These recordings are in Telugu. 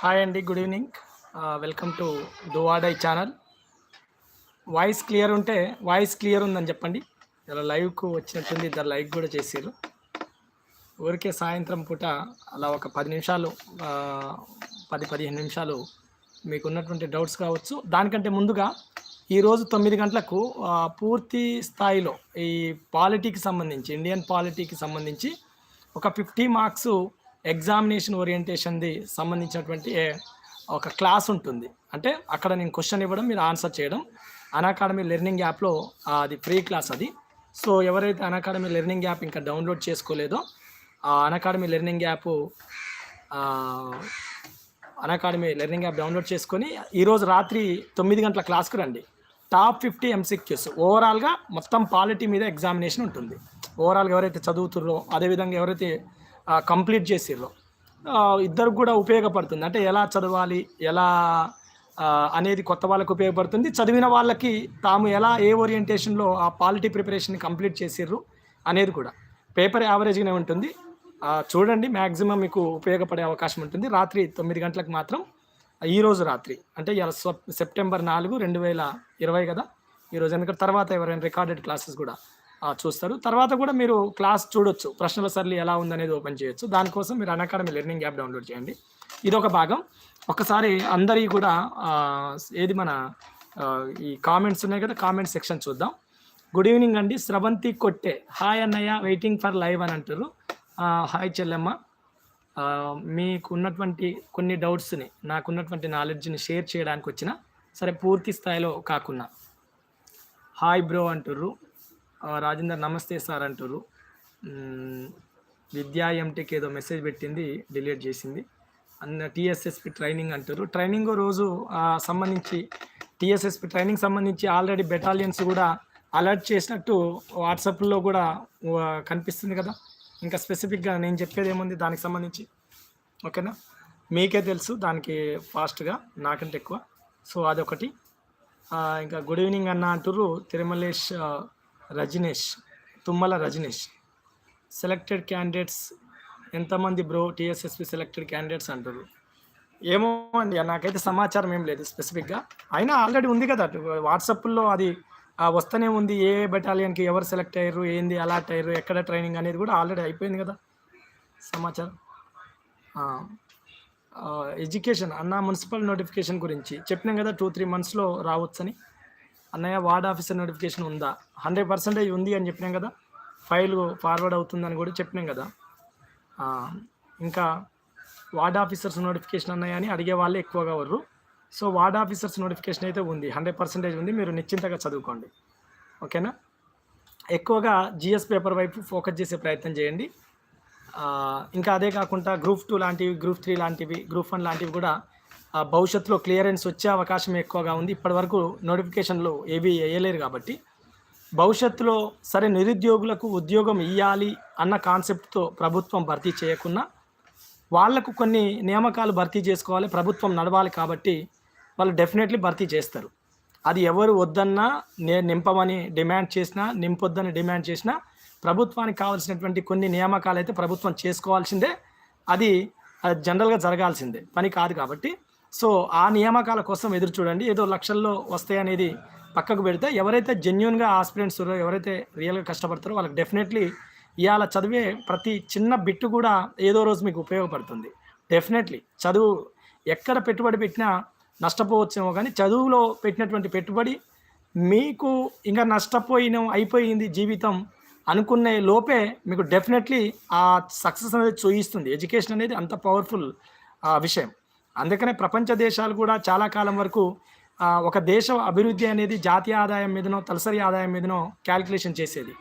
హాయ్ అండి గుడ్ ఈవినింగ్. వెల్కమ్ టు దువాడై ఛానల్. వాయిస్ క్లియర్ ఉంటే వాయిస్ క్లియర్ ఉందని చెప్పండి. ఇలా లైవ్కు వచ్చినట్టుంది ఇద్దరు లైవ్ కూడా చేసారు ఊరికే సాయంత్రం పూట అలా ఒక పది నిమిషాలు పది పదిహేను నిమిషాలు మీకు ఉన్నటువంటి డౌట్స్ కావచ్చు. దానికంటే ముందుగా ఈరోజు తొమ్మిది గంటలకు పూర్తి స్థాయిలో ఈ పాలిటీకి సంబంధించి ఇండియన్ పాలిటీకి సంబంధించి ఒక ఫిఫ్టీ మార్క్స్ ఎగ్జామినేషన్ ఓరియంటేషన్ది సంబంధించినటువంటి ఒక క్లాస్ ఉంటుంది. అంటే అక్కడ నేను క్వశ్చన్ ఇవ్వడం మీరు ఆన్సర్ చేయడం. అకాడమీ లెర్నింగ్ యాప్లో అది ఫ్రీ క్లాస్ అది. సో ఎవరైతే అకాడమీ లెర్నింగ్ యాప్ ఇంకా డౌన్లోడ్ చేసుకోలేదో ఆ academy learning app academy learning app download చేసుకొని ఈరోజు రాత్రి తొమ్మిది గంటల క్లాస్కి రండి. టాప్ ఫిఫ్టీ ఎంసీక్యూస్ ఓవరాల్గా మొత్తం పాలిటీ మీద ఎగ్జామినేషన్ ఉంటుంది. ఓవరాల్గా ఎవరైతే చదువుతుర్రో అదేవిధంగా ఎవరైతే కంప్లీట్ చేసిర్రు. ఇద్దరు ఇద్దరికి కూడా ఉపయోగపడుతుంది. అంటే ఎలా చదవాలి ఎలా అనేది కొత్త వాళ్ళకి ఉపయోగపడుతుంది. చదివిన వాళ్ళకి తాము ఎలా ఏ ఓరియంటేషన్లో ఆ పాలిటీ ప్రిపరేషన్ కంప్లీట్ చేసిర్రు అనేది కూడా పేపర్ యావరేజ్గానే ఉంటుంది. చూడండి మ్యాక్సిమం మీకు ఉపయోగపడే అవకాశం ఉంటుంది. రాత్రి తొమ్మిది గంటలకు మాత్రం ఈరోజు రాత్రి అంటే సెప్టెంబర్ నాలుగు రెండు వేల ఇరవై కదా? ఈరోజు ఎందుకంటే తర్వాత ఎవరైనా రికార్డెడ్ క్లాసెస్ కూడా చూస్తారు. తర్వాత కూడా మీరు క్లాస్ చూడొచ్చు. ప్రశ్నల సరళి ఎలా ఉందనేది ఓపెన్ చేయొచ్చు. దానికోసం మీరు అకాడమీ లెర్నింగ్ యాప్ డౌన్లోడ్ చేయండి. ఇది ఒక భాగం. ఒకసారి అందరి కూడా ఏది మన ఈ కామెంట్స్ ఉన్నాయి కదా కామెంట్ సెక్షన్ చూద్దాం. గుడ్ ఈవినింగ్ అండి. స్రవంతి కొట్టే. హాయ్ అన్నయ్య వెయిటింగ్ ఫర్ లైవ్ అని అంటారు. హాయ్ చెల్లెమ్మ. మీకు ఉన్నటువంటి కొన్ని డౌట్స్ని నాకున్నటువంటి నాలెడ్జ్ని షేర్ చేయడానికి వచ్చిన సరే పూర్తి స్థాయిలో కాకుండా హాయ్ బ్రో అంటుర్రు. రాజేందర్ నమస్తే సార్ అంటుర్రు. విద్యా ఎంటెక్ ఏదో మెసేజ్ పెట్టింది డిలీట్ చేసింది. అన్న టీఎస్ఎస్పి ట్రైనింగ్ అంటారు ట్రైనింగ్ రోజు సంబంధించి టీఎస్ఎస్పి ట్రైనింగ్ సంబంధించి ఆల్రెడీ బెటాలియన్స్ కూడా అలర్ట్ చేసినట్టు వాట్సాప్లో కూడా కనిపిస్తుంది కదా. ఇంకా స్పెసిఫిక్గా నేను చెప్పేది ఏముంది దానికి సంబంధించి? ఓకేనా? మీకే తెలుసు దానికి ఫాస్ట్గా నాకంటే ఎక్కువ. సో అదొకటి. ఇంకా గుడ్ ఈవినింగ్ అన్న అంటుర్రు తిరుమలేష్ రజనీష్ తుమ్మల రజనీష్. సెలెక్టెడ్ క్యాండిడేట్స్ ఎంతమంది బ్రో? టీఎస్ఎస్పి సెలెక్టెడ్ క్యాండిడేట్స్ అంటారు ఏమో అండి నాకైతే సమాచారం ఏం లేదు స్పెసిఫిక్గా అయినా ఆల్రెడీ ఉంది కదా వాట్సాప్లో అది వస్తూనే ఉంది. ఏ బెటాలియన్కి ఎవరు సెలెక్ట్ అయ్యారు ఏంది అలాట్ అయ్యారు ఎక్కడ ట్రైనింగ్ అనేది కూడా ఆల్రెడీ అయిపోయింది కదా. సమాచారం. ఎడ్యుకేషన్ అన్న మున్సిపల్ నోటిఫికేషన్ గురించి చెప్పినాం కదా టూ త్రీ మంత్స్లో రావచ్చని. అన్నయ్య వార్డ్ ఆఫీసర్ నోటిఫికేషన్ ఉందా? హండ్రెడ్ పర్సెంటేజ్ ఉంది అని చెప్పినాం కదా. ఫైల్ ఫార్వర్డ్ అవుతుందని కూడా చెప్పినాం కదా. ఇంకా వార్డ్ ఆఫీసర్స్ నోటిఫికేషన్ అన్నాయి అని అడిగే వాళ్ళే ఎక్కువగా వర్రు. సో వార్డ్ ఆఫీసర్స్ నోటిఫికేషన్ అయితే ఉంది. హండ్రెడ్ పర్సెంటేజ్ ఉంది. మీరు నిశ్చింతగా చదువుకోండి. ఓకేనా? ఎక్కువగా జిఎస్ పేపర్ వైపు ఫోకస్ చేసే ప్రయత్నం చేయండి. ఇంకా అదే కాకుండా గ్రూప్ టూ లాంటివి గ్రూప్ త్రీ లాంటివి గ్రూప్ వన్ లాంటివి కూడా భవిష్యత్తులో క్లియరెన్స్ వచ్చే అవకాశం ఎక్కువగా ఉంది. ఇప్పటివరకు నోటిఫికేషన్లు ఏవి వేయలేరు కాబట్టి భవిష్యత్తులో సరే నిరుద్యోగులకు ఉద్యోగం ఇవ్వాలి అన్న కాన్సెప్ట్తో ప్రభుత్వం భర్తీ చేయకుండా వాళ్ళకు కొన్ని నియామకాలు భర్తీ చేసుకోవాలి ప్రభుత్వం నడవాలి కాబట్టి వాళ్ళు డెఫినెట్లీ భర్తీ చేస్తారు. అది ఎవరు వద్దన్నా నే నింపమని డిమాండ్ చేసినా నింపొద్దని డిమాండ్ చేసినా ప్రభుత్వానికి కావాల్సినటువంటి కొన్ని నియామకాలు అయితే ప్రభుత్వం చేసుకోవాల్సిందే. అది అది జనరల్గా జరగాల్సిందే. పని కాదు కాబట్టి సో ఆ నియామకాల కోసం ఎదురు చూడండి. ఏదో లక్షల్లో వస్తాయనేది పక్కకు పెడితే ఎవరైతే జెన్యున్గా ఆస్పిరెంట్స్ ఎవరైతే రియల్గా కష్టపడతారో వాళ్ళకి డెఫినెట్లీ ఇవాళ చదివే ప్రతి చిన్న బిట్టు కూడా ఏదో రోజు మీకు ఉపయోగపడుతుంది. డెఫినెట్లీ చదువు ఎక్కడ పెట్టుబడి పెట్టినా నష్టపోవచ్చేమో కానీ చదువులో పెట్టినటువంటి పెట్టుబడి మీకు ఇంకా నష్టపోయిన అయిపోయింది జీవితం అనుకునే లోపే మీకు డెఫినెట్లీ ఆ సక్సెస్ అనేది చూయిస్తుంది. ఎడ్యుకేషన్ అనేది అంత పవర్ఫుల్ విషయం. అందుకనే ప్రపంచ దేశాలు కూడా చాలా కాలం వరకు ఒక దేశ అభివృద్ధి అనేది జాతీయ ఆదాయం మీదనో తలసరి ఆదాయం మీదనో క్యాల్కులేషన్ చేసేది.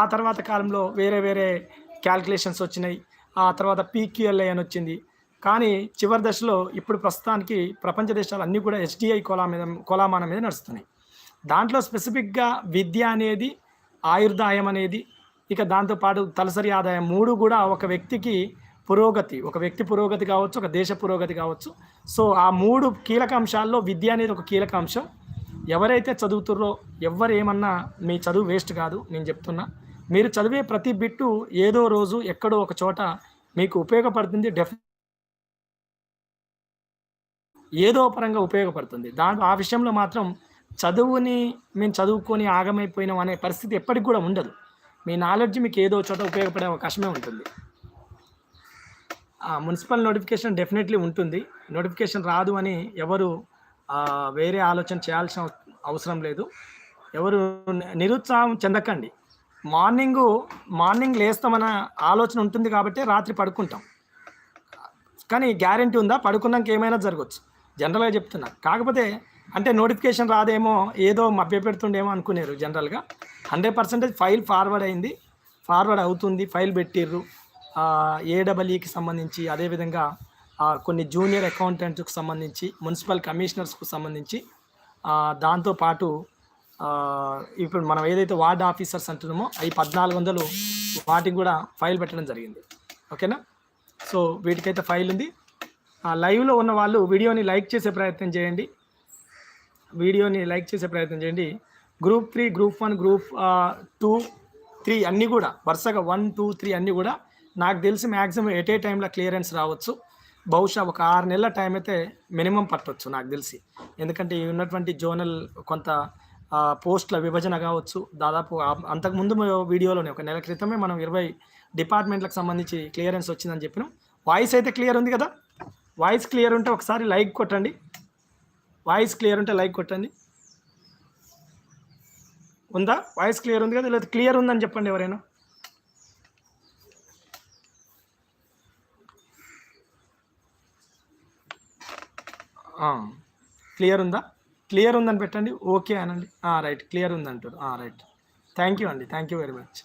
ఆ తర్వాత కాలంలో వేరే వేరే క్యాల్కులేషన్స్ వచ్చినాయి. ఆ తర్వాత పీక్యూఎల్ఐ అని వచ్చింది. కానీ చివరి దశలో ఇప్పుడు ప్రస్తుతానికి ప్రపంచ దేశాలు అన్నీ కూడా ఎస్డిఐ కోలా మీద కోలామానం మీద నడుస్తున్నాయి. దాంట్లో స్పెసిఫిక్గా విద్య అనేది ఆయుర్దాయం అనేది ఇక దాంతోపాటు తలసరి ఆదాయం మూడు కూడా ఒక వ్యక్తికి పురోగతి ఒక వ్యక్తి పురోగతి కావచ్చు ఒక దేశ పురోగతి కావచ్చు. సో ఆ మూడు కీలక అంశాల్లో విద్య అనేది ఒక కీలక అంశం ఎవరైతే చదువుతుర్రో ఎవరు ఏమన్నా మీ చదువు వేస్ట్ కాదు నేను చెప్తున్నా. మీరు చదివే ప్రతి బిట్టు ఏదో రోజు ఎక్కడో ఒక చోట మీకు ఉపయోగపడుతుంది డెఫ్ ఏదో పరంగా ఉపయోగపడుతుంది. దాంట్లో ఆ విషయంలో మాత్రం చదువుని మేము చదువుకొని ఆగమైపోయినాం అనే పరిస్థితి ఎప్పటికి కూడా ఉండదు. మీ నాలెడ్జ్ మీకు ఏదో చోట ఉపయోగపడే అవకాశమే ఉంటుంది. మున్సిపల్ నోటిఫికేషన్ డెఫినెట్లీ ఉంటుంది. నోటిఫికేషన్ రాదు అని ఎవరు వేరే ఆలోచన చేయాల్సిన అవసరం లేదు. ఎవరు నిరుత్సాహం చెందకండి. మార్నింగ్ మార్నింగ్ లేస్తామన్న ఆలోచన ఉంటుంది కాబట్టి రాత్రి పడుకుంటాం. కానీ గ్యారంటీ ఉందా? పడుకున్నాక ఏమైనా జరగవచ్చు జనరల్గా చెప్తున్నా. కాకపోతే అంటే నోటిఫికేషన్ రాదేమో ఏదో మభ్యపెడుతుండేమో అనుకునేరు జనరల్గా. హండ్రెడ్ పర్సెంటేజ్ ఫైల్ ఫార్వర్డ్ అయింది. ఫార్వర్డ్ అవుతుంది ఫైల్ పెట్టిర్రు. ఏడబ్ల్యూకి సంబంధించి అదేవిధంగా కొన్ని జూనియర్ అకౌంటెంట్స్కి సంబంధించి మున్సిపల్ కమిషనర్స్కు సంబంధించి దాంతోపాటు ఇప్పుడు మనం ఏదైతే వార్డ్ ఆఫీసర్స్ అంటున్నామో అవి పద్నాలుగు వందలు వాటికి కూడా ఫైల్ పెట్టడం జరిగింది. ఓకేనా? సో వీటికైతే ఫైల్ ఉంది. ఆ లైవ్లో ఉన్న వాళ్ళు వీడియోని లైక్ చేసే ప్రయత్నం చేయండి. వీడియోని లైక్ చేసే ప్రయత్నం చేయండి. Group three group one group two three అన్నీ కూడా వరుసగా వన్ టూ త్రీ అన్నీ కూడా నాకు తెలిసి మ్యాక్సిమం ఎట్ ఏ టైంలో క్లియరెన్స్ రావచ్చు. బహుశా ఒక ఆరు నెలల టైం అయితే మినిమం పట్టవచ్చు నాకు తెలిసి. ఎందుకంటే ఉన్నటువంటి జోనల్ కొంత పోస్టుల విభజన కావచ్చు. దాదాపు అంతకుముందు వీడియోలోనే ఒక నెల క్రితమే మనం ఇరవై డిపార్ట్మెంట్లకు సంబంధించి క్లియరెన్స్ వచ్చిందని చెప్పినాం. వాయిస్ అయితే క్లియర్ ఉంది కదా? వాయిస్ క్లియర్ ఉంటే ఒకసారి లైక్ కొట్టండి. వాయిస్ క్లియర్ ఉంటే లైక్ కొట్టండి. ఉందా? వాయిస్ క్లియర్ ఉంది కదా? లేదా క్లియర్ ఉందని చెప్పండి ఎవరైనా. క్లియర్ ఉందా? క్లియర్ ఉందని పెట్టండి. ఓకే అనండి. రైట్ క్లియర్ ఉందంటారు. రైట్ థ్యాంక్ యూ అండి. థ్యాంక్ యూ వెరీ మచ్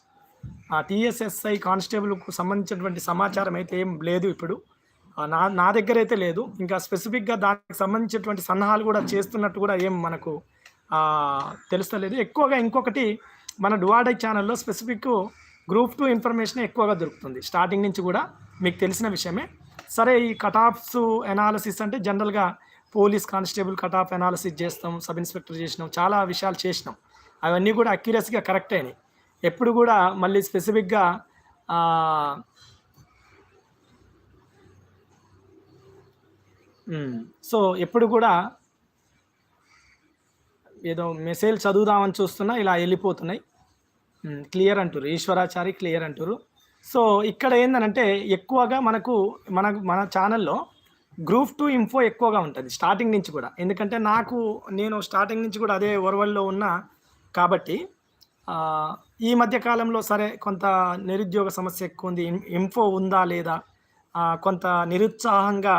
ఆ టీఎస్ఎస్ఐ కానిస్టేబుల్కు సంబంధించినటువంటి సమాచారం అయితే ఏం లేదు ఇప్పుడు. నా నా దగ్గర అయితే లేదు. ఇంకా స్పెసిఫిక్గా దానికి సంబంధించినటువంటి సన్నాహాలు కూడా చేస్తున్నట్టు కూడా ఏం మనకు తెలుస్తలేదు. ఎక్కువగా ఇంకొకటి మన డువాడై ఛానల్లో స్పెసిఫిక్ గ్రూప్ టూ ఇన్ఫర్మేషన్ ఎక్కువగా దొరుకుతుంది. స్టార్టింగ్ నుంచి కూడా మీకు తెలిసిన విషయమే. సరే ఈ కటాఫ్స్ ఎనాలసిస్ అంటే జనరల్గా పోలీస్ కానిస్టేబుల్ కటాఫ్ అనాలిసిస్ చేస్తాం సబ్ ఇన్స్పెక్టర్ చేసినాం చాలా విషయాలు చేసినాం. అవన్నీ కూడా అక్యురసీగా కరెక్ట్ అయినాయి. ఎప్పుడు కూడా మళ్ళీ స్పెసిఫిక్గా సో ఎప్పుడు కూడా ఏదో మెసేజ్ చదువుదామని చూస్తున్నా ఇలా వెళ్ళిపోతున్నాయి. క్లియర్ అంటారు ఈశ్వరాచారి క్లియర్ అంటారు సో ఇక్కడ ఏంటంటే ఎక్కువగా మనకు మన మన ఛానల్లో గ్రూప్ టూ ఇన్ఫో ఎక్కువగా ఉంటుంది స్టార్టింగ్ నుంచి కూడా. ఎందుకంటే నాకు నేను స్టార్టింగ్ నుంచి కూడా అదే ఒరవల్లో ఉన్నా కాబట్టి ఈ మధ్య కాలంలో సరే కొంత నిరుద్యోగ సమస్య ఎక్కువ ఉంది ఇన్ఫో ఉందా లేదా కొంత నిరుత్సాహంగా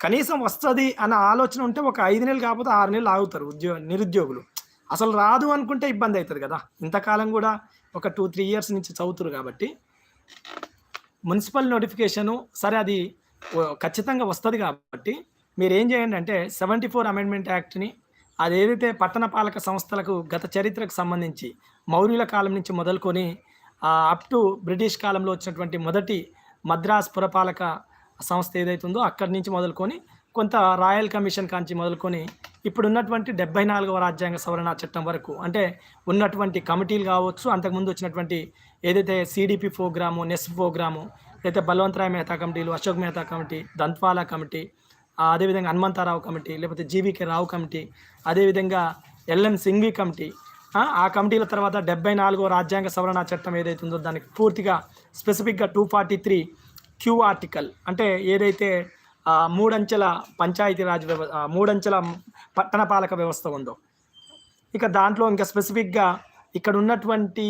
కనీసం వస్తుంది అన్న ఆలోచన ఉంటే ఒక ఐదు నెలలు కాకపోతే ఆరు నెలలు ఆగుతారు ఉద్యో నిరుద్యోగులు. అసలు రాదు అనుకుంటే ఇబ్బంది అవుతుంది కదా. ఇంతకాలం కూడా ఒక టూ త్రీ ఇయర్స్ నుంచి చదువుతురు కాబట్టి మున్సిపల్ నోటిఫికేషను సరే అది ఖచ్చితంగా వస్తుంది కాబట్టి మీరు ఏం చేయండి అంటే సెవెంటీ ఫోర్ అమెండ్మెంట్ యాక్ట్ని అది ఏదైతే పట్టణ పాలక సంస్థలకు గత చరిత్రకు సంబంధించి మౌర్యుల కాలం నుంచి మొదలుకొని అప్ టు బ్రిటిష్ కాలంలో వచ్చినటువంటి మొదటి మద్రాస్ పురపాలక సంస్థ ఏదైతే ఉందో అక్కడి నుంచి మొదలుకొని కొంత రాయల్ కమిషన్ కాంచి మొదలుకొని ఇప్పుడు ఉన్నటువంటి డెబ్బై నాలుగవ రాజ్యాంగ సవరణ చట్టం వరకు అంటే ఉన్నటువంటి కమిటీలు కావచ్చు అంతకుముందు వచ్చినటువంటి ఏదైతే సిడిపి ప్రోగ్రాము నెస్ ప్రోగ్రాము అయితే బలవంతరాయ్ మెహతా కమిటీలు అశోక్ మెహతా కమిటీ దంత్వాలా కమిటీ అదేవిధంగా హనుమంతారావు కమిటీ లేకపోతే జీవీకే రావు కమిటీ అదేవిధంగా ఎల్ఎం సింఘ్వి కమిటీ ఆ, కమిటీల తర్వాత డెబ్బై నాలుగో రాజ్యాంగ సవరణ చట్టం ఏదైతే ఉందో దానికి పూర్తిగా స్పెసిఫిక్గా two forty three Q article అంటే ఏదైతే మూడంచెల పంచాయతీరాజ్ వ్యవ మూడంచెల పట్టణ పాలక వ్యవస్థ ఉందో ఇక దాంట్లో ఇంకా స్పెసిఫిక్గా ఇక్కడ ఉన్నటువంటి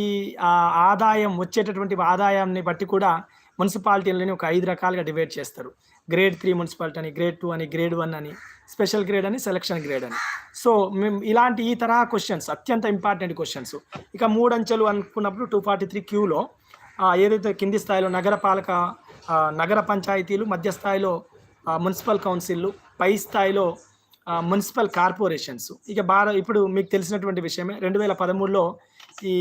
ఆదాయం వచ్చేటటువంటి ఆదాయాన్ని బట్టి కూడా మున్సిపాలిటీలని ఒక ఐదు రకాలుగా డివైడ్ చేస్తారు. గ్రేడ్ త్రీ మున్సిపాలిటీ అని గ్రేడ్ టూ అని గ్రేడ్ వన్ అని స్పెషల్ గ్రేడ్ అని సెలక్షన్ గ్రేడ్ అని. సో మేము ఇలాంటి ఈ తరహా క్వశ్చన్స్ అత్యంత ఇంపార్టెంట్ క్వశ్చన్స్. ఇక మూడంచెలు అనుకున్నప్పుడు టూ ఫార్టీ త్రీ క్యూలో ఏదైతే కింది స్థాయిలో నగరపాలక నగర పంచాయతీలు మధ్య స్థాయిలో మున్సిపల్ కౌన్సిల్లు పై స్థాయిలో మున్సిపల్ కార్పొరేషన్స్. ఇక భార ఇప్పుడు మీకు తెలిసినటువంటి విషయమే రెండు వేల పదమూడులో ఈ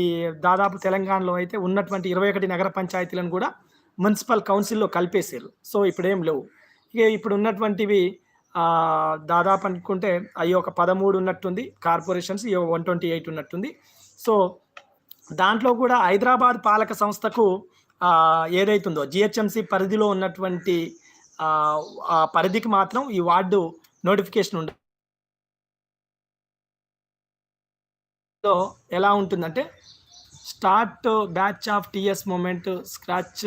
దాదాపు తెలంగాణలో అయితే ఉన్నటువంటి ఇరవై ఒకటి నగర పంచాయతీలను కూడా మున్సిపల్ కౌన్సిల్లో కలిపేసారు సో ఇప్పుడు ఏం లేవు. ఇక ఇప్పుడు ఉన్నటువంటివి దాదాపు అనుకుంటే అవి ఒక పదమూడు ఉన్నట్టుంది. కార్పొరేషన్స్ ఇవి వన్ ట్వంటీ ఎయిట్ ఉన్నట్టుంది. సో దాంట్లో కూడా హైదరాబాద్ పాలక సంస్థకు ఏదైతుందో జిహెచ్ఎంసి పరిధిలో ఉన్నటువంటి ఆ పరిధికి మాత్రం ఈ వార్డు నోటిఫికేషన్ ఉండ ఎలా ఉంటుందంటే start batch of TS moment scratch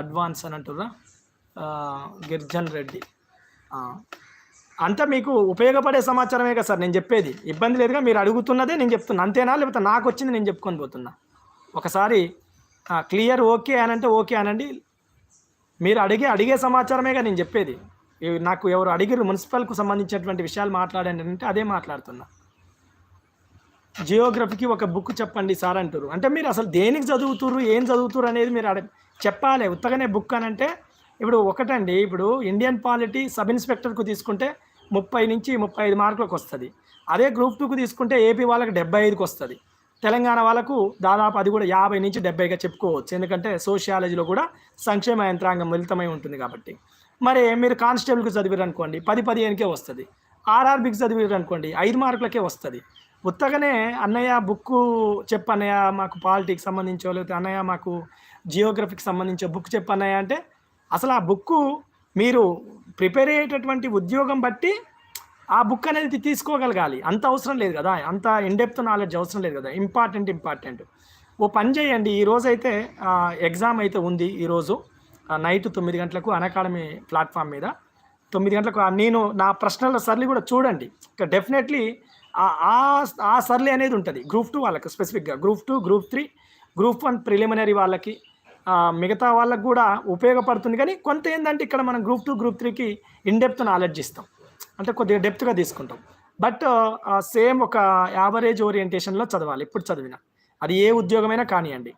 advance అని అంటుర్రా? గిర్జన్ రెడ్డి. అంతా మీకు ఉపయోగపడే సమాచారమే కదా సార్ నేను చెప్పేది. ఇబ్బంది లేదుగా మీరు అడుగుతున్నదే నేను చెప్తున్నా. అంతేనా? లేకపోతే నాకు వచ్చింది నేను చెప్పుకొని పోతున్నా. ఒకసారి క్లియర్ ఓకే అని అంటే ఓకే అనండి. మీరు అడిగే అడిగే సమాచారమేగా నేను చెప్పేది. నాకు ఎవరు అడిగిరు మున్సిపల్కు సంబంధించినటువంటి విషయాలు మాట్లాడండి అంటే అదే మాట్లాడుతున్నా. జియోగ్రఫీకి ఒక బుక్ చెప్పండి సార్ అంటారు. అంటే మీరు అసలు దేనికి చదువుతుర్రు ఏం చదువుతురు అనేది మీరు అడ చెప్పాలి. ఉత్తగానే బుక్ అని అంటే ఇప్పుడు ఒకటండి. ఇప్పుడు ఇండియన్ పాలిటీ సబ్ ఇన్స్పెక్టర్కు తీసుకుంటే ముప్పై నుంచి ముప్పై ఐదు మార్కులకు వస్తుంది. అదే గ్రూప్ టూకు తీసుకుంటే ఏపీ వాళ్ళకి డెబ్బై ఐదుకి వస్తుంది. తెలంగాణ వాళ్ళకు దాదాపు అది కూడా యాభై నుంచి డెబ్బైగా చెప్పుకోవచ్చు. ఎందుకంటే సోషియాలజీలో కూడా సంక్షేమ యంత్రాంగం మిళితమై ఉంటుంది కాబట్టి. మరి మీరు కానిస్టేబుల్కి చదివారు అనుకోండి పది పదిహేనుకే వస్తుంది. ఆర్ఆర్బికి చదివారు అనుకోండి ఐదు మార్కులకే వస్తుంది. ఉత్తగానే అన్నయ్య బుక్ చెప్పు అన్నయ్య మాకు పాలిటిక్స్ సంబంధించో లేకపోతే అన్నయ్య మాకు జియోగ్రఫీకి సంబంధించో బుక్ చెప్పు అన్నయ్య అంటే అసలు ఆ బుక్ మీరు ప్రిపేర్ అయ్యేటటువంటి ఉద్యోగం బట్టి ఆ బుక్ అనేది తీసుకోగలగాలి. అంత అవసరం లేదు కదా. అంత ఇండెప్త్ నాలెడ్జ్ అవసరం లేదు కదా. ఇంపార్టెంట్ ఇంపార్టెంట్ ఓ పని చేయండి. ఈరోజు అయితే ఎగ్జామ్ అయితే ఉంది ఈరోజు నైట్ తొమ్మిది గంటలకు అకాడమీ ప్లాట్ఫామ్ మీద. తొమ్మిది గంటలకు నేను నా ప్రశ్నల సర్లీ కూడా చూడండి. డెఫినెట్లీ ఆ సర్లే అనేది ఉంటుంది. గ్రూప్ టూ వాళ్ళకి స్పెసిఫిక్గా. Group two group three group one preliminary వాళ్ళకి మిగతా వాళ్ళకు కూడా ఉపయోగపడుతుంది. కానీ కొంత ఏంటంటే ఇక్కడ మనం గ్రూప్ టూ గ్రూప్ త్రీకి ఇన్డెప్త్ నాలెడ్జ్ ఇస్తాం అంటే కొద్దిగా డెప్త్గా తీసుకుంటాం. బట్ సేమ్ ఒక యావరేజ్ ఓరియంటేషన్లో చదవాలి. ఇప్పుడు చదివిన. అది ఏ ఉద్యోగమైనా కానివ్వండి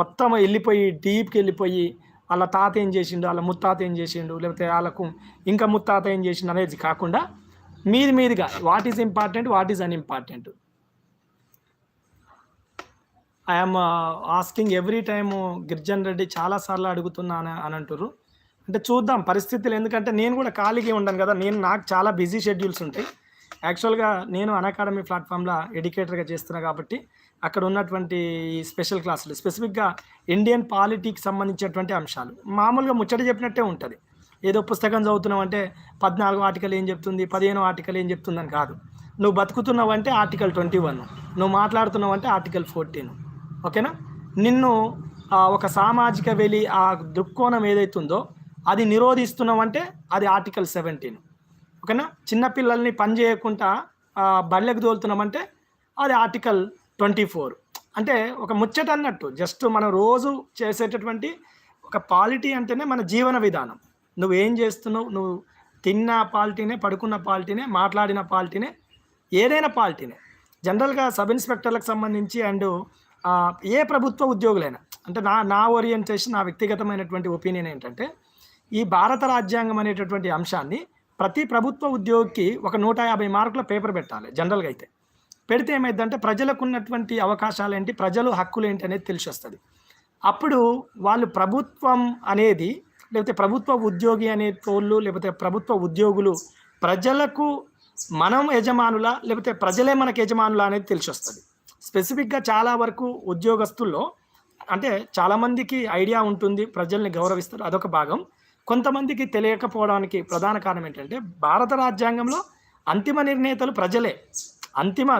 మొత్తం వెళ్ళిపోయి డీప్కి వెళ్ళిపోయి వాళ్ళ తాత ఏం చేసిండు? వాళ్ళ ముత్తాత ఏం చేసిండు? లేకపోతే వాళ్ళకు ఇంకా ముత్తాత ఏం చేసిండు? అనేది కాకుండా మీది మీదిగా. What is important what is unimportant I'm asking every time Girijan Reddy చాలాసార్లు అడుగుతున్నాను అని అంటారు అంటే చూద్దాం పరిస్థితులు. ఎందుకంటే నేను కూడా ఖాళీగా ఉండను కదా. నేను నాకు చాలా బిజీ షెడ్యూల్స్ ఉంటాయి. యాక్చువల్గా నేను అకాడమీ ప్లాట్ఫామ్లో ఎడ్యుకేటర్గా చేస్తున్నా కాబట్టి అక్కడ ఉన్నటువంటి స్పెషల్ క్లాసులు స్పెసిఫిక్గా ఇండియన్ పాలిటీకి సంబంధించినటువంటి అంశాలు. మామూలుగా ముచ్చట చెప్పినట్టే ఉంటుంది. ఏదో పుస్తకం చదువుతున్నావు అంటే పద్నాలుగు ఆర్టికల్ ఏం చెప్తుంది? పదిహేను ఆర్టికల్ ఏం చెప్తుందని కాదు. నువ్వు బతుకుతున్నావు అంటే ఆర్టికల్ ట్వంటీ వన్. నువ్వు మాట్లాడుతున్నావు అంటే ఆర్టికల్ ఫోర్టీన్. ఓకేనా? నిన్ను ఒక సామాజిక వెలి ఆ దృక్కోణం ఏదైతుందో అది నిరోధిస్తున్నావంటే అది ఆర్టికల్ సెవెంటీన్. ఓకేనా? చిన్నపిల్లల్ని పని చేయకుండా బళ్ళకు బళ్ళకి తోలుతున్నామంటే అది ఆర్టికల్ ట్వంటీ ఫోర్. అంటే ఒక ముచ్చట అన్నట్టు జస్ట్ మనం రోజు చేసేటటువంటి ఒక పాలిటీ అంటేనే మన జీవన విధానం. నువ్వు ఏం చేస్తున్నావు? నువ్వు తిన్న పాలిటీనే పడుకున్న పాలిటీనే మాట్లాడిన పాలిటీనే ఏదైనా పాలిటీనే. జనరల్గా సబ్ ఇన్స్పెక్టర్లకు సంబంధించి అండ్ ఏ ప్రభుత్వ ఉద్యోగులైనా అంటే నా నా ఓరియంటేషన్ నా వ్యక్తిగతమైనటువంటి ఒపీనియన్ ఏంటంటే ఈ భారత రాజ్యాంగం అనేటటువంటి అంశాన్ని ప్రతి ప్రభుత్వ ఉద్యోగికి ఒక నూట యాభై మార్కుల పేపర్ పెట్టాలి జనరల్గా అయితే. పెడితే ఏమైందంటే ప్రజలకు ఉన్నటువంటి అవకాశాలు ఏంటి ప్రజలు హక్కులు ఏంటి అనేది తెలిసి వస్తుంది అప్పుడు వాళ్ళు ప్రభుత్వం అనేది లేకపోతే ప్రభుత్వ ఉద్యోగి అనే తోళ్ళు లేకపోతే ప్రభుత్వ ఉద్యోగులు ప్రజలకు మనం యజమానుల లేకపోతే ప్రజలే మనకు యజమానుల అనేది తెలిసి వస్తుంది స్పెసిఫిక్గా చాలా వరకు ఉద్యోగస్తుల్లో అంటే చాలామందికి ఐడియా ఉంటుంది ప్రజల్ని గౌరవిస్తారు అదొక భాగం. కొంతమందికి తెలియకపోవడానికి ప్రధాన కారణం ఏంటంటే భారత రాజ్యాంగంలో అంతిమ నిర్ణేతలు ప్రజలే. అంతిమ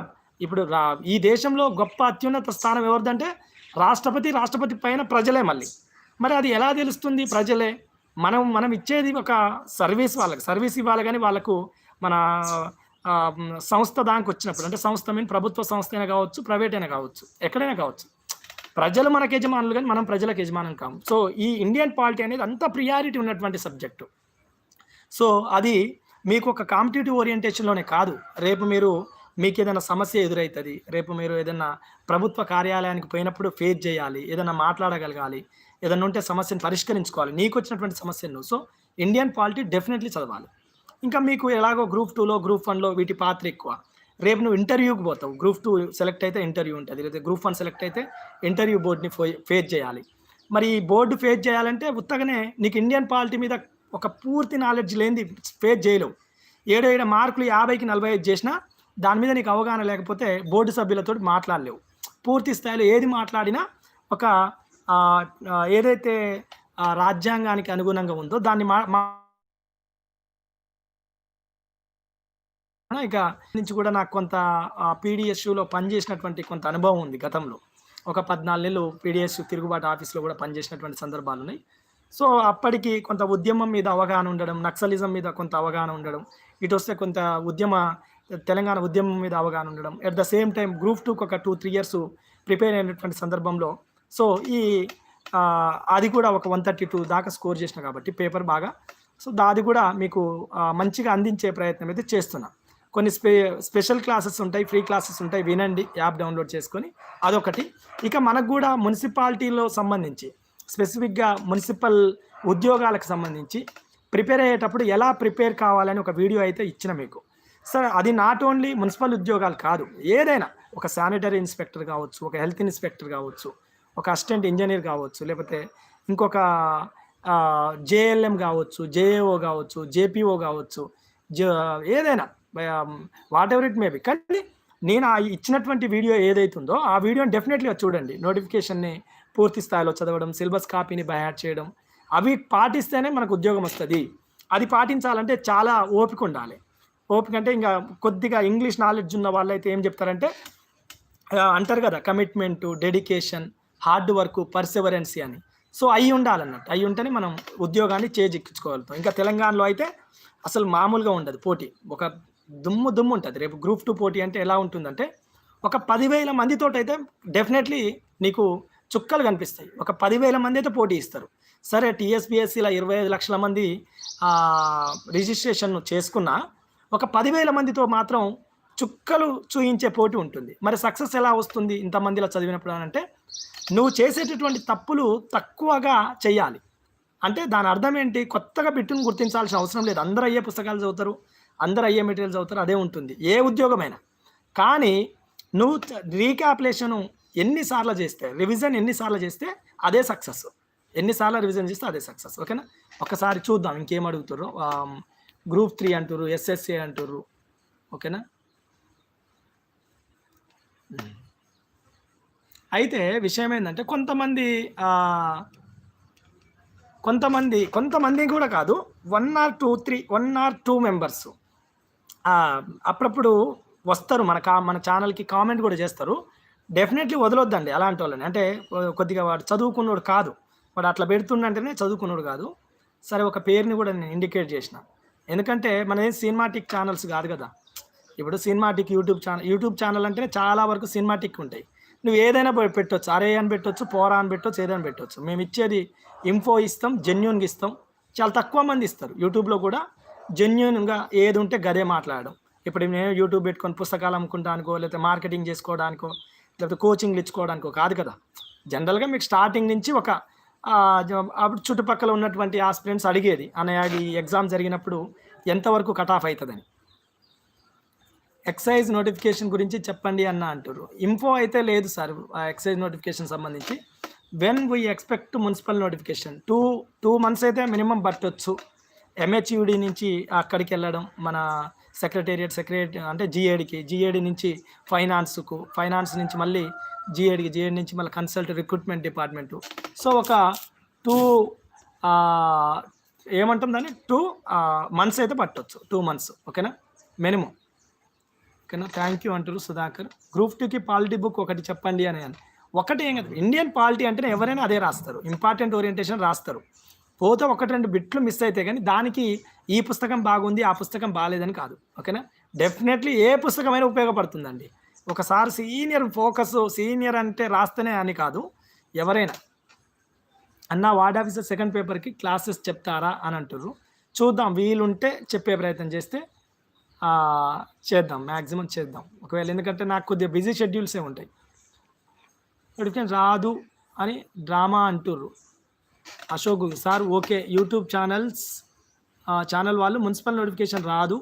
ఇప్పుడు రా ఈ దేశంలో గొప్ప అత్యున్నత స్థానం ఎవరిదంటే రాష్ట్రపతి రాష్ట్రపతి పైన ప్రజలే మళ్ళీ. మరి అది ఎలా తెలుస్తుంది ప్రజలే? మనం మనం ఇచ్చేది ఒక సర్వీస్ వాళ్ళకి సర్వీస్ ఇవ్వాలి కానీ వాళ్ళకు మన సంస్థ దానికి వచ్చినప్పుడు అంటే సంస్థ మీన్ ప్రభుత్వ సంస్థ అయినా కావచ్చు ప్రైవేట్ అయినా కావచ్చు ఎక్కడైనా కావచ్చు. ప్రజలు మనకు యజమానులు కానీ మనం ప్రజలకు యజమానం కాము సో ఈ ఇండియన్ పాలిటీ అనేది అంత ప్రియారిటీ ఉన్నటువంటి సబ్జెక్టు. సో అది మీకు ఒక కాంపిటేటివ్ ఓరియంటేషన్లోనే కాదు. రేపు మీరు మీకు ఏదైనా సమస్య ఎదురవుతుంది రేపు మీరు ఏదైనా ప్రభుత్వ కార్యాలయానికి పోయినప్పుడు ఫేస్ చేయాలి ఏదైనా మాట్లాడగలగాలి ఏదన్నా ఉంటే సమస్యను పరిష్కరించుకోవాలి. నీకు వచ్చినటువంటి సమస్యను సో ఇండియన్ పాలిటీ డెఫినెట్లీ చదవాలి. ఇంకా మీకు ఎలాగో గ్రూప్ టూలో గ్రూప్ వన్లో వీటి పాత్ర ఎక్కువ. రేపు నువ్వు ఇంటర్వ్యూకి పోతావు. గ్రూప్ టూ సెలెక్ట్ అయితే ఇంటర్వ్యూ ఉంటుంది. లేదా గ్రూప్ వన్ సెలెక్ట్ అయితే ఇంటర్వ్యూ బోర్డ్ని ఫేస్ చేయాలి. మరి ఈ బోర్డు ఫేస్ చేయాలంటే ఉత్తగానే నీకు ఇండియన్ పాలిటీ మీద ఒక పూర్తి నాలెడ్జ్ లేనిది ఫేస్ చేయలేవు. ఏడో ఏడు మార్కులు యాభైకి నలభై ఐదు చేసినా దాని మీద నీకు అవగాహన లేకపోతే బోర్డు సభ్యులతో మాట్లాడలేవు. పూర్తి స్థాయిలో ఏది మాట్లాడినా ఒక ఏదైతే రాజ్యాంగానికి అనుగుణంగా ఉందో దాన్ని మా ఇక నుంచి కూడా నాకు కొంత పీడిఎస్యూలో పనిచేసినటువంటి కొంత అనుభవం ఉంది గతంలో. ఒక పద్నాలుగు నెలలు పీడిఎస్ తిరుగుబాటు ఆఫీస్లో కూడా పనిచేసినటువంటి సందర్భాలు ఉన్నాయి. సో అప్పటికి కొంత ఉద్యమం మీద అవగాహన ఉండడం నక్సలిజం మీద కొంత అవగాహన ఉండడం ఇటు వస్తే కొంత ఉద్యమ తెలంగాణ ఉద్యమం మీద అవగాహన ఉండడం at the same time group టూకి ఒక టూ త్రీ ఇయర్స్ ప్రిపేర్ అయినటువంటి సందర్భంలో సో ఈ అది కూడా ఒక వన్ థర్టీ టూ దాకా స్కోర్ చేసిన కాబట్టి పేపర్ బాగా. సో అది కూడా మీకు మంచిగా అందించే ప్రయత్నం అయితే చేస్తున్నా. కొన్ని స్పె స్పెషల్ క్లాసెస్ ఉంటాయి ఫ్రీ క్లాసెస్ ఉంటాయి వినండి యాప్ డౌన్లోడ్ చేసుకొని అదొకటి. ఇక మనకు కూడా మున్సిపాలిటీలో సంబంధించి స్పెసిఫిక్గా మున్సిపల్ ఉద్యోగాలకు సంబంధించి ప్రిపేర్ అయ్యేటప్పుడు ఎలా ప్రిపేర్ కావాలని ఒక వీడియో అయితే ఇచ్చిన మీకు. సరే అది నాట్ ఓన్లీ మున్సిపల్ ఉద్యోగాలు కాదు ఏదైనా ఒక శానిటరీ ఇన్స్పెక్టర్ కావచ్చు ఒక హెల్త్ ఇన్స్పెక్టర్ కావచ్చు ఒక అసిస్టెంట్ ఇంజనీర్ కావచ్చు లేకపోతే ఇంకొక జేఎల్ఎం కావచ్చు జేఏఓ కావచ్చు జేపీఓ కావచ్చు జ ఏదైనా వాట్ ఎవర్ ఇట్ మేబీ కానీ నేను ఆ ఇచ్చినటువంటి వీడియో ఏదైతుందో ఆ వీడియోని డెఫినెట్లీగా చూడండి. నోటిఫికేషన్ని పూర్తి స్థాయిలో చదవడం సిలబస్ కాపీని బయాడ్ చేయడం అవి పాటిస్తేనే మనకు ఉద్యోగం వస్తుంది. అది పాటించాలంటే చాలా ఓపిక ఉండాలి. ఓపిక అంటే ఇంకా కొద్దిగా ఇంగ్లీష్ నాలెడ్జ్ ఉన్న వాళ్ళైతే ఏం చెప్తారంటే అంటారు కదా commitment dedication hard work perseverance అని. సో అయి ఉండాలన్నట్టు. అయి ఉంటేనే మనం ఉద్యోగాన్ని చేజిక్కించుకోగలుగుతాం. ఇంకా తెలంగాణలో అయితే అసలు మామూలుగా ఉండదు పోటీ. ఒక దుమ్ము దుమ్ము ఉంటుంది. రేపు గ్రూప్ టూ పోటీ అంటే ఎలా ఉంటుందంటే ఒక పదివేల మందితో అయితే డెఫినెట్లీ నీకు చుక్కలు కనిపిస్తాయి. ఒక పదివేల మంది అయితే పోటీ ఇస్తారు. సరే టీఎస్బిఎస్సిలో ఇరవై ఐదు లక్షల మంది రిజిస్ట్రేషన్ చేసుకున్నా ఒక పదివేల మందితో మాత్రం చుక్కలు చూయించే పోటీ ఉంటుంది. మరి సక్సెస్ ఎలా వస్తుంది ఇంతమందిలో చదివినప్పుడు అంటే నువ్వు చేసేటటువంటి తప్పులు తక్కువగా చేయాలి అంటే దాని అర్థం ఏంటి? కొత్తగా బిట్టును గుర్తించాల్సిన అవసరం లేదు. అందరూ అయ్యే పుస్తకాలు చదువుతారు అందరూ అయ్యే మెటీరియల్ చదువుతారు అదే ఉంటుంది. ఏ ఉద్యోగమైనా. కానీ నువ్వు రీక్యాప్యులేషన్ ఎన్నిసార్లు చేస్తే రివిజన్ ఎన్నిసార్లు చేస్తే అదే సక్సెస్. ఎన్నిసార్లు రివిజన్ చేస్తే అదే సక్సెస్. ఓకేనా? ఒకసారి చూద్దాం ఇంకేం అడుగుతారు. గ్రూప్ త్రీ అంటారు ఎస్ఎస్సీ అంటారు ఓకేనా? అయితే విషయం ఏంటంటే కొంతమంది కొంతమంది కొంతమంది కూడా కాదు one or two three one or two members అప్పుడప్పుడు వస్తారు మన కా మన ఛానల్కి కామెంట్ కూడా చేస్తారు. డెఫినెట్లీ వదలొద్దండి అలాంటి వాళ్ళని. అంటే కొద్దిగా వాడు చదువుకున్నోడు కాదు. వాడు అట్లా పెడుతుండంటేనే చదువుకున్నోడు కాదు. సరే ఒక పేరుని కూడా నేను ఇండికేట్ చేసిన. ఎందుకంటే మనది సినిమాటిక్ ఛానల్స్ కాదు కదా. ఇప్పుడు cinematic YouTube channel YouTube channel అంటేనే చాలా వరకు సినిమాటిక్ ఉంటాయి. నువ్వు ఏదైనా పెట్టొచ్చు. అరే అని పెట్టొచ్చు పోరా అని పెట్టొచ్చు ఏదైనా పెట్టొచ్చు. మేము ఇచ్చేది ఇన్ఫో ఇస్తాం జెన్యున్గా ఇస్తాం. చాలా తక్కువ మంది ఇస్తారు. యూట్యూబ్లో కూడా జెన్యున్గా ఏది ఉంటే గదే మాట్లాడడం. ఇప్పుడు నేను యూట్యూబ్ పెట్టుకొని పుస్తకాలు అమ్ముకుంటానికో లేకపోతే మార్కెటింగ్ చేసుకోవడానికో లేకపోతే కోచింగ్లు ఇచ్చుకోవడానికో కాదు కదా. జనరల్గా మీకు స్టార్టింగ్ నుంచి ఒక అప్పుడు చుట్టుపక్కల ఉన్నటువంటి ఆస్పిరెంట్స్ అడిగేది అనే అది ఎగ్జామ్ జరిగినప్పుడు ఎంతవరకు కట్ ఆఫ్ అవుతుందని? ఎక్సైజ్ నోటిఫికేషన్ గురించి చెప్పండి అన్న అంటారు ఇన్ఫో అయితే లేదు సార్ ఆ ఎక్సైజ్ నోటిఫికేషన్ సంబంధించి. When we expect municipal notification two two months అయితే మినిమం పట్టొచ్చు. ఎంహెచ్యుడి నుంచి అక్కడికి వెళ్ళడం మన సెక్రటేరియట్ సెక్రటరీ అంటే జిఏడికి జిఏడి నుంచి ఫైనాన్స్కు ఫైనాన్స్ నుంచి మళ్ళీ జిఏడికి జిఏడి నుంచి మళ్ళీ కన్సల్ట్ రిక్రూట్మెంట్ డిపార్ట్మెంట్ సో ఒక టూ ఏమంటాం దాన్ని? టూ మంత్స్ అయితే పట్టొచ్చు. టూ మంత్స్ ఓకేనా మినిమం ఓకేనా థ్యాంక్ యూ అంటారు సుధాకర్. గ్రూప్ టూకి పాలిటీ బుక్ ఒకటి చెప్పండి అని అని. ఒకటి ఏం కదా ఇండియన్ పాలిటీ అంటే ఎవరైనా అదే రాస్తారు. ఇంపార్టెంట్ ఓరియంటేషన్ రాస్తారు. పోతే ఒకటి రెండు బిట్లు మిస్ అయితే కానీ దానికి ఈ పుస్తకం బాగుంది ఆ పుస్తకం బాగాలేదని కాదు. ఓకేనా డెఫినెట్లీ ఏ పుస్తకమైనా ఉపయోగపడుతుందండి. ఒకసారి సీనియర్ ఫోకస్ సీనియర్ అంటే రాస్తేనే అని కాదు ఎవరైనా. అన్న వార్డ్ ఆఫీసర్ సెకండ్ పేపర్కి క్లాసెస్ చెప్తారా అని అంటారు చూద్దాం వీలుంటే చెప్పే ప్రయత్నం చేస్తే చేద్దాం మ్యాక్సిమం చేద్దాం. ఒకవేళ ఎందుకంటే నాకు కొద్దిగా బిజీ షెడ్యూల్సే ఉంటాయి. నోటిఫికేషన్ రాదు అని డ్రామా అంటుర్రు. Ashok sir okay YouTube channels channel వాళ్ళు మున్సిపల్ నోటిఫికేషన్ రాదు.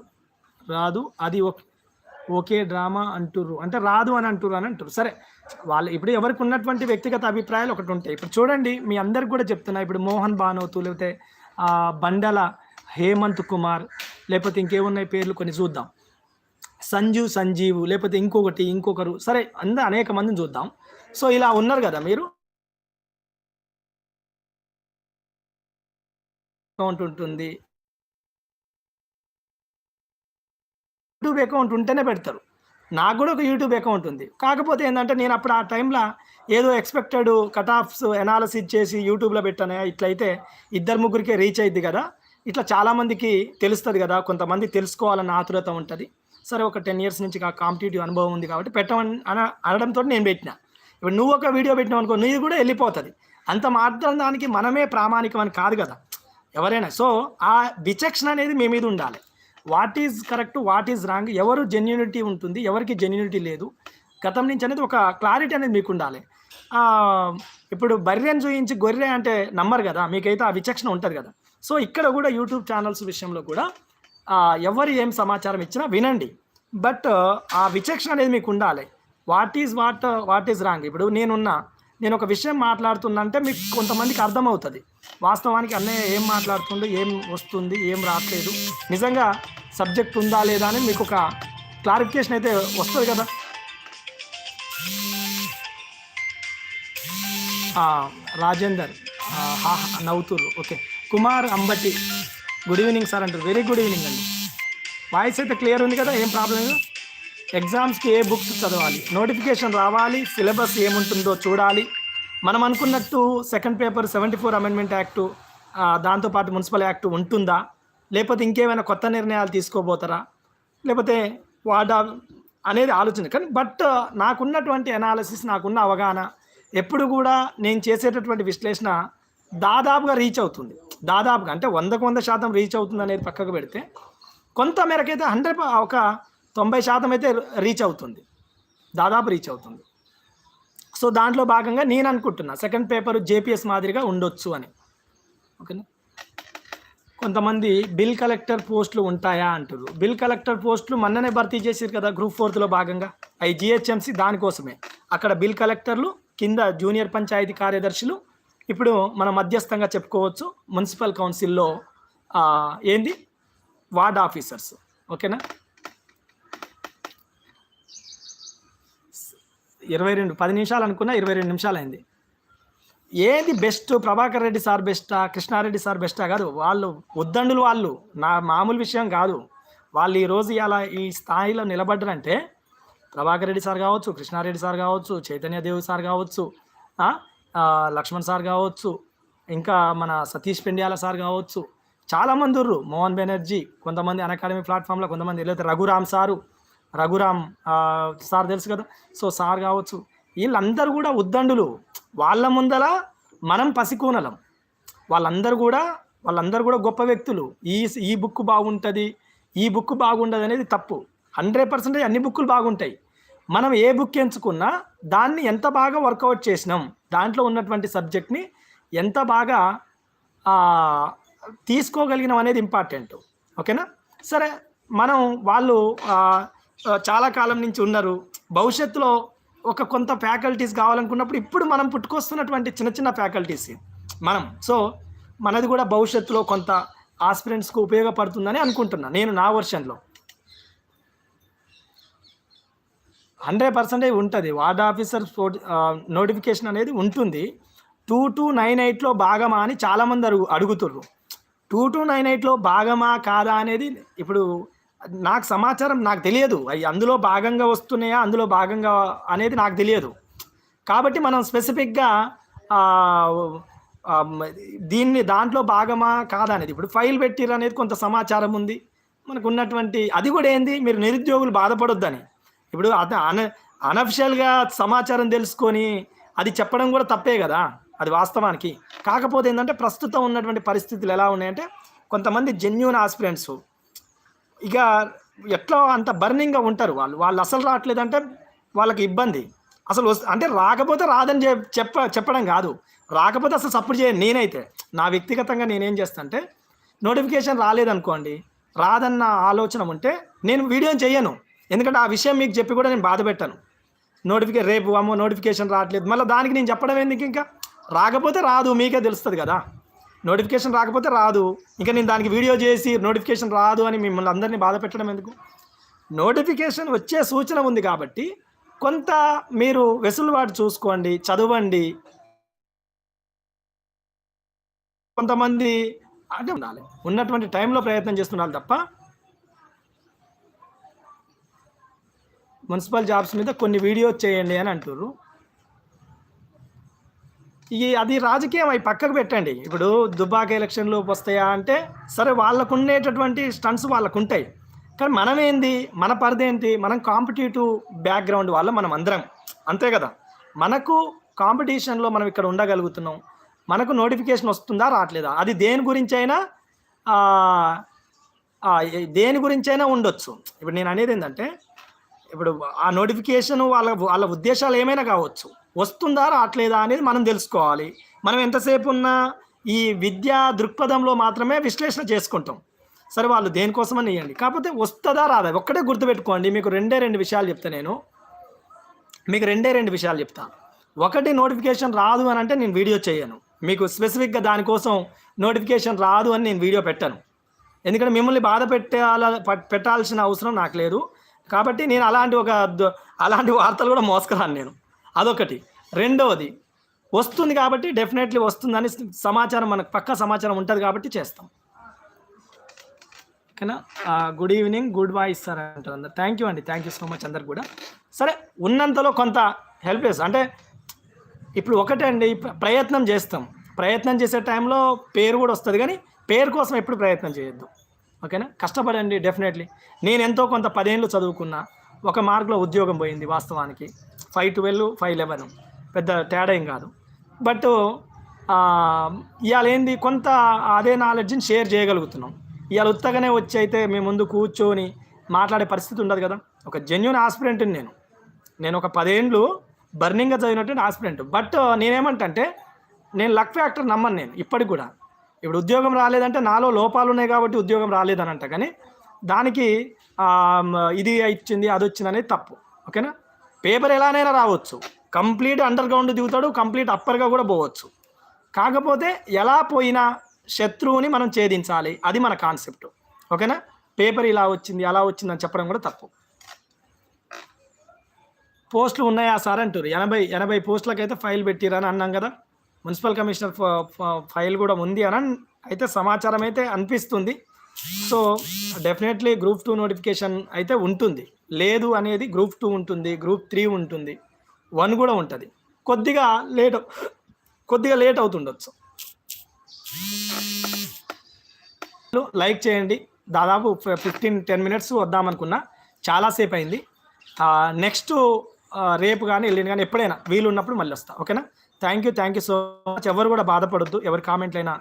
రాదు అది ఓకే ఓకే డ్రామా అంటుర్రు. అంటే రాదు అని అంటుర్రు అని అంటారు సరే వాళ్ళు ఇప్పుడు ఎవరికి ఉన్నటువంటి వ్యక్తిగత అభిప్రాయాలు ఒకటి ఉంటాయి. ఇప్పుడు చూడండి మీ అందరికి కూడా చెప్తున్నా. ఇప్పుడు మోహన్ భానోతు లేకపోతే బండల హేమంత్ కుమార్ లేకపోతే ఇంకేమున్నాయి పేర్లు కొన్ని చూద్దాం. సంజీవ్ సంజీవు లేకపోతే ఇంకొకటి ఇంకొకరు సరే అంద అనేక మందిని చూద్దాం. సో ఇలా ఉన్నారు కదా మీరు? అకౌంట్ ఉంటుంది. యూట్యూబ్ అకౌంట్ ఉంటేనే పెడతారు. నాకు కూడా ఒక యూట్యూబ్ అకౌంట్ ఉంది. కాకపోతే ఏంటంటే నేను అప్పుడు ఆ టైంలో ఏదో ఎక్స్పెక్టెడ్ కట్ ఆఫ్స్ ఎనాలిసిస్ చేసి యూట్యూబ్లో పెట్టానే. ఇట్లయితే ఇద్దరు ముగ్గురికే రీచ్ అయింది కదా. ఇట్లా చాలామందికి తెలుస్తుంది కదా కొంతమంది తెలుసుకోవాలన్న ఆతురత ఉంటుంది. సరే ఒక టెన్ ఇయర్స్ నుంచి ఆ కాంపిటేటివ్ అనుభవం ఉంది కాబట్టి పెట్టమని అన అనడంతో నేను పెట్టిన. ఇప్పుడు నువ్వు ఒక వీడియో పెట్టినావు అనుకో నీది కూడా వెళ్ళిపోతుంది. అంత మాత్రం దానికి మనమే ప్రామాణికం అని కాదు కదా ఎవరైనా. సో ఆ విచక్షణ అనేది మీ మీద ఉండాలి. What is correct what is wrong ఎవరు జెన్యునిటీ ఉంటుంది ఎవరికి జెన్యునిటీ లేదు గతం నుంచి అనేది ఒక క్లారిటీ అనేది మీకు ఉండాలి. ఇప్పుడు బర్రెని చూయించి గొర్రె అంటే నమ్మరు కదా మీకైతే ఆ విచక్షణ ఉంటుంది కదా. సో ఇక్కడ కూడా యూట్యూబ్ ఛానల్స్ విషయంలో కూడా ఎవరు ఏం సమాచారం ఇచ్చినా వినండి. బట్ ఆ విచక్షణ అనేది మీకు ఉండాలి. What is what what is wrong ఇప్పుడు నేనున్నా నేను ఒక విషయం మాట్లాడుతున్నంటే మీకు కొంతమందికి అర్థమవుతుంది. వాస్తవానికి అన్నయ్య ఏం మాట్లాడుతుండు ఏం వస్తుంది ఏం రావట్లేదు నిజంగా సబ్జెక్ట్ ఉందా లేదా అని మీకు ఒక క్లారిఫికేషన్ అయితే వస్తుంది కదా. రాజేందర్ హా నవ్వుతుర్రు okay. Kumar Ambati. Good evening sir అంటారు. వెరీ గుడ్ ఈవినింగ్ అండి. వాయిస్ అయితే క్లియర్ ఉంది కదా ఏం ప్రాబ్లం లేదు. ఎగ్జామ్స్కి ఏ బుక్స్ చదవాలి? నోటిఫికేషన్ రావాలి సిలబస్ ఏముంటుందో చూడాలి. మనం అనుకున్నట్టు second paper seventy four amendment act దాంతోపాటు మున్సిపల్ యాక్ట్ ఉంటుందా? లేకపోతే ఇంకేమైనా కొత్త నిర్ణయాలు తీసుకోబోతారా? లేకపోతే వాడా అనేది ఆలోచన. కానీ బట్ నాకున్నటువంటి అనాలిసిస్ నాకున్న అవగాహన ఎప్పుడు కూడా నేను చేసేటటువంటి విశ్లేషణ దాదాపుగా రీచ్ అవుతుంది. దాదాపుగా అంటే వందకు వంద శాతం రీచ్ అవుతుంది అనేది పక్కకు పెడితే కొంత మేరకైతే హండ్రెడ్ ఒక తొంభై శాతం అయితే రీచ్ అవుతుంది. దాదాపు రీచ్ అవుతుంది. సో దాంట్లో భాగంగా నేను అనుకుంటున్నా సెకండ్ పేపర్ జేపీఎస్ మాదిరిగా ఉండొచ్చు అని. ఓకేనా? కొంతమంది బిల్ కలెక్టర్ పోస్టులు ఉంటాయా అంటారు బిల్ కలెక్టర్ పోస్టులు మొన్ననే భర్తీ చేశారు కదా గ్రూప్ ఫోర్త్లో భాగంగా. అవి జిహెచ్ఎంసి దానికోసమే. అక్కడ బిల్ కలెక్టర్లు కింద జూనియర్ పంచాయతీ కార్యదర్శులు ఇప్పుడు మన మధ్యస్థంగా చెప్పుకోవచ్చు మున్సిపల్ కౌన్సిల్లో ఏంది? Ward officers. ఓకేనా? ఇరవై రెండు పది నిమిషాలు అనుకున్నా ఇరవై రెండు నిమిషాలు అయింది ఏది బెస్ట్? ప్రభాకర్ రెడ్డి సార్ బెస్టా? కృష్ణారెడ్డి సార్ బెస్టా? కాదు వాళ్ళు ఉద్దండులు వాళ్ళు. నా మామూలు విషయం కాదు. వాళ్ళు ఈరోజు ఇలా ఈ స్థాయిలో నిలబడ్డారంటే ప్రభాకర్ రెడ్డి సార్ కావచ్చు కృష్ణారెడ్డి సార్ కావచ్చు చైతన్యదేవి సార్ కావచ్చు లక్ష్మణ్ సార్ కావచ్చు ఇంకా మన సతీష్ పెండియాల సార్ కావచ్చు చాలామంది ఉర్రు. మోహన్ బెనర్జీ కొంతమంది అనకాడమీ అకాడమీ ప్లాట్ఫామ్లో కొంతమంది లేదా రఘురామ్ సారు రఘురామ్ సార్ తెలుసు కదా? సో సార్ కావచ్చు వీళ్ళందరూ కూడా ఉద్దండులు. వాళ్ళ ముందల మనం పసికూనలం. వాళ్ళందరూ కూడా వాళ్ళందరూ కూడా గొప్ప వ్యక్తులు. ఈ ఈ బుక్ బాగుంటుంది ఈ బుక్ బాగుండదు అనేది తప్పు. హండ్రెడ్ పర్సెంటేజ్ అన్ని బుక్కులు బాగుంటాయి. మనం ఏ బుక్ ఎంచుకున్నా దాన్ని ఎంత బాగా వర్కౌట్ చేసినాం దాంట్లో ఉన్నటువంటి సబ్జెక్ట్ని ఎంత బాగా తీసుకోగలిగినాం అనేది ఇంపార్టెంట్ ఓకేనా సరే మనం వాళ్ళు చాలా కాలం నుంచి ఉన్నారు. భవిష్యత్తులో ఒక కొంత ఫ్యాకల్టీస్ కావాలనుకున్నప్పుడు ఇప్పుడు మనం పుట్టుకొస్తున్నటువంటి చిన్న చిన్న ఫ్యాకల్టీస్ మనం. సో మనది కూడా భవిష్యత్తులో కొంత ఆస్పిరెంట్స్కు ఉపయోగపడుతుందని అనుకుంటున్నాను నేను నా వర్షన్లో హండ్రెడ్ పర్సెంటేజ్ ఉంటుంది. వార్డ్ ఆఫీసర్ నోటిఫికేషన్ అనేది ఉంటుంది. టూ టూ నైన్ ఎయిట్లో భాగమా అని చాలామంది అడుగు అడుగుతుర్రు. టూ టూ నైన్ ఎయిట్లో భాగమా కాదా అనేది ఇప్పుడు నాకు సమాచారం నాకు తెలియదు. అవి అందులో భాగంగా వస్తున్నాయా అందులో భాగంగా అనేది నాకు తెలియదు. కాబట్టి మనం స్పెసిఫిక్గా దీన్ని దాంట్లో భాగమా కాదా అనేది ఇప్పుడు ఫైల్ పెట్టిర్రు అనేది కొంత సమాచారం ఉంది. మనకు ఉన్నటువంటి అది కూడా ఏంది? మీరు నిరుద్యోగులు బాధపడొద్దని. ఇప్పుడు అత అన అనఫిషియల్గా సమాచారం తెలుసుకొని అది చెప్పడం కూడా తప్పే కదా అది వాస్తవానికి. కాకపోతే ఏంటంటే ప్రస్తుతం ఉన్నటువంటి పరిస్థితులు ఎలా ఉన్నాయంటే కొంతమంది జెన్యున్ ఆస్పిరెంట్స్ ఇక ఎట్లా అంత బర్నింగ్గా ఉంటారు వాళ్ళు? వాళ్ళు అసలు రావట్లేదంటే వాళ్ళకి ఇబ్బంది. అసలు వస్- అంటే రాకపోతే రాదని చెప్- చెప్ప చెప్పడం కాదు. రాకపోతే అసలు సపోర్ట్ చేయను నేనైతే నా వ్యక్తిగతంగా నేనేం చేస్తానంటే నోటిఫికేషన్ రాలేదనుకోండి రాదన్న ఆలోచన ఉంటే నేను వీడియో చేయను ఎందుకంటే ఆ విషయం మీకు చెప్పి కూడా నేను బాధ పెట్టాను. నోటిఫికేషన్ రేపు అమ్మో నోటిఫికేషన్ రావట్లేదు. మళ్ళీ దానికి నేను చెప్పడం ఎందుకు ఇంకా? రాకపోతే రాదు మీకే తెలుస్తుంది కదా. నోటిఫికేషన్ రాకపోతే రాదు. ఇంకా నేను దానికి వీడియో చేసి నోటిఫికేషన్ రాదు అని మిమ్మల్ని అందరినీ బాధ పెట్టడం ఎందుకు? నోటిఫికేషన్ వచ్చే సూచన ఉంది కాబట్టి కొంత మీరు వెసులుబాటు చూసుకోండి చదవండి. కొంతమంది అంటే ఉండాలి. ఉన్నటువంటి టైంలో ప్రయత్నం చేస్తుండాలి తప్ప మున్సిపల్ జాబ్స్ మీద కొన్ని వీడియోస్ చేయండి అని అంటున్నారు ఈ అది రాజకీయం అవి పక్కకు పెట్టండి. ఇప్పుడు దుబాక ఎలక్షన్లు వస్తాయా అంటే సరే వాళ్ళకు ఉండేటటువంటి స్టంట్స్ వాళ్ళకు ఉంటాయి కానీ మనం ఏంది మన పరిధి ఏంటి మనం కాంపిటేటివ్ బ్యాక్గ్రౌండ్ వల్ల మనం అందరం. అంతే కదా? మనకు కాంపిటీషన్లో మనం ఇక్కడ ఉండగలుగుతున్నాం. మనకు నోటిఫికేషన్ వస్తుందా రావట్లేదా? అది దేని గురించి అయినా దేని గురించి అయినా ఉండొచ్చు. ఇప్పుడు నేను అనేది ఏంటంటే ఇప్పుడు ఆ నోటిఫికేషన్ వాళ్ళ వాళ్ళ ఉద్దేశాలు ఏమైనా కావచ్చు. వస్తుందా రావట్లేదా అనేది మనం తెలుసుకోవాలి. మనం ఎంతసేపు ఉన్నా ఈ విద్యా దృక్పథంలో మాత్రమే విశ్లేషణ చేసుకుంటాం. సరే వాళ్ళు దేనికోసమని ఇవ్వండి కాకపోతే వస్తుందా రాదా? ఒక్కటే గుర్తుపెట్టుకోండి. మీకు రెండే రెండు విషయాలు చెప్తా నేను. మీకు రెండే రెండు విషయాలు చెప్తా. ఒకటి నోటిఫికేషన్ రాదు అని అంటే నేను వీడియో చేయను. మీకు స్పెసిఫిక్గా దానికోసం నోటిఫికేషన్ రాదు అని నేను వీడియో పెట్టను. ఎందుకంటే మిమ్మల్ని బాధ పెట్టాల పెట్టాల్సిన అవసరం నాకు లేదు. కాబట్టి నేను అలాంటి ఒక అలాంటి వార్తలు కూడా మోసుకురాను నేను. అదొకటి. రెండవది వస్తుంది కాబట్టి డెఫినెట్లీ వస్తుందని సమాచారం మనకు పక్క సమాచారం ఉంటుంది కాబట్టి చేస్తాం. ఓకేనా? Good evening good bye sir అంటారు అందరు. థ్యాంక్ యూ అండి. థ్యాంక్ యూ సో మచ్ అందరు కూడా. సరే ఉన్నంతలో కొంత హెల్ప్ చేస్తాం. అంటే ఇప్పుడు ఒకటే అండి ప్రయత్నం చేస్తాం. ప్రయత్నం చేసే టైంలో పేరు కూడా వస్తుంది కానీ పేరు కోసం ఎప్పుడు ప్రయత్నం చేయొద్దు. ఓకేనా? కష్టపడండి డెఫినెట్లీ నేను ఎంతో కొంత పదేళ్ళు చదువుకున్నా ఒక మార్కులో ఉద్యోగం పోయింది వాస్తవానికి. Five twelve five eleven. పెద్ద తేడా ఏం కాదు. బట్ ఇవాళ ఏంది కొంత అదే నాలెడ్జ్ని షేర్ చేయగలుగుతున్నాం. ఇవాళ ఉత్తగానే వచ్చి అయితే మీ ముందు కూర్చొని మాట్లాడే పరిస్థితి ఉండదు కదా. ఒక జెన్యున్ ఆస్పిరెంట్ని నేను. నేను ఒక పదేండ్లు బర్నింగ్గా చదివినటువంటి ఆస్పిరెంట్ బట్ నేనేమంటే నేను లక్ ఫ్యాక్టర్ నమ్మను నేను ఇప్పటికి కూడా. ఇప్పుడు ఉద్యోగం రాలేదంటే నాలో లోపాలు ఉన్నాయి కాబట్టి ఉద్యోగం రాలేదని అంట కానీ దానికి ఇది ఇచ్చింది అది వచ్చింది అనేది తప్పు. ఓకేనా? పేపర్ ఎలానైనా రావచ్చు. కంప్లీట్ అండర్ గ్రౌండ్ దిగుతాడు కంప్లీట్ అప్పర్గా కూడా పోవచ్చు. కాకపోతే ఎలా పోయినా శత్రువుని మనం ఛేదించాలి. అది మన కాన్సెప్ట్. ఓకేనా? పేపర్ ఇలా వచ్చింది అలా వచ్చిందని చెప్పడం కూడా తప్పు. పోస్టులు ఉన్నాయా సార్ అంటారు ఎనభై ఎనభై పోస్టులకైతే ఫైల్ పెట్టిరని అన్నాం కదా. మున్సిపల్ కమిషనర్ ఫైల్ కూడా ఉంది అని అయితే సమాచారం అయితే అనిపిస్తుంది. So definitely group two notification అయితే ఉంటుంది. లేదు అనేది గ్రూప్ టూ ఉంటుంది గ్రూప్ త్రీ ఉంటుంది వన్ కూడా ఉంటుంది. కొద్దిగా లేట్ కొద్దిగా లేట్ అవుతుండొచ్చు. లైక్ చేయండి. దాదాపు ఫిఫ్టీన్ టెన్ మినిట్స్ వద్దామనుకున్నా చాలాసేపు అయింది నెక్స్ట్ రేపు కానీ ఎల్లుండి కానీ ఎప్పుడైనా వీలు ఉన్నప్పుడు మళ్ళీ వస్తా ఓకేనా? Thank you thank you so much ఎవరు కూడా బాధపడద్దు. ఎవరి కామెంట్లైనా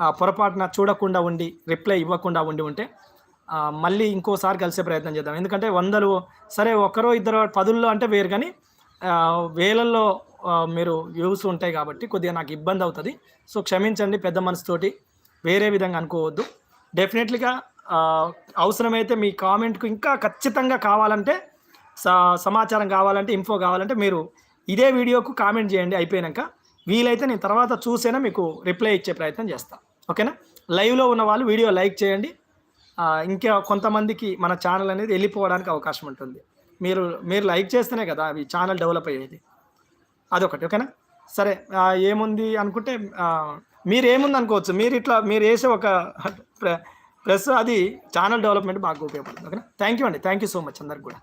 ఆ, పొరపాటున చూడకుండా ఉండి రిప్లై ఇవ్వకుండా ఉండి ఉంటే మళ్ళీ ఇంకోసారి కలిసే ప్రయత్నం చేద్దాం. ఎందుకంటే వందలు సరే ఒకరో ఇద్దరు పదుల్లో అంటే వేరు కానీ వేలల్లో మీరు వ్యూస్ ఉంటాయి కాబట్టి కొద్దిగా నాకు ఇబ్బంది అవుతుంది. సో క్షమించండి పెద్ద మనసుతోటి వేరే విధంగా అనుకోవద్దు. డెఫినెట్లీగా అవసరమైతే మీ కామెంట్కు ఇంకా ఖచ్చితంగా కావాలంటే స- సమాచారం కావాలంటే ఇన్ఫో కావాలంటే మీరు ఇదే వీడియోకు కామెంట్ చేయండి అయిపోయాక వీలైతే నేను తర్వాత చూసేనా మీకు రిప్లై ఇచ్చే ప్రయత్నం చేస్తాను ఓకేనా? లైవ్లో ఉన్న వాళ్ళు వీడియో లైక్ చేయండి. ఇంకా కొంతమందికి మన ఛానల్ అనేది వెళ్ళిపోవడానికి అవకాశం ఉంటుంది. మీరు మీరు లైక్ చేస్తేనే కదా అవి ఛానల్ డెవలప్ అయ్యేది. అదొకటి ఓకేనా? సరే ఏముంది అనుకుంటే మీరు ఏముంది అనుకోవచ్చు. మీరు ఇట్లా మీరు వేసే ఒక ప్ర- అది ఛానల్ డెవలప్మెంట్ బాగా ఉపయోగపడుతుంది. ఓకేనా? థ్యాంక్ యూ అండి. థ్యాంక్ యూ సో మచ్ అందరికి కూడా.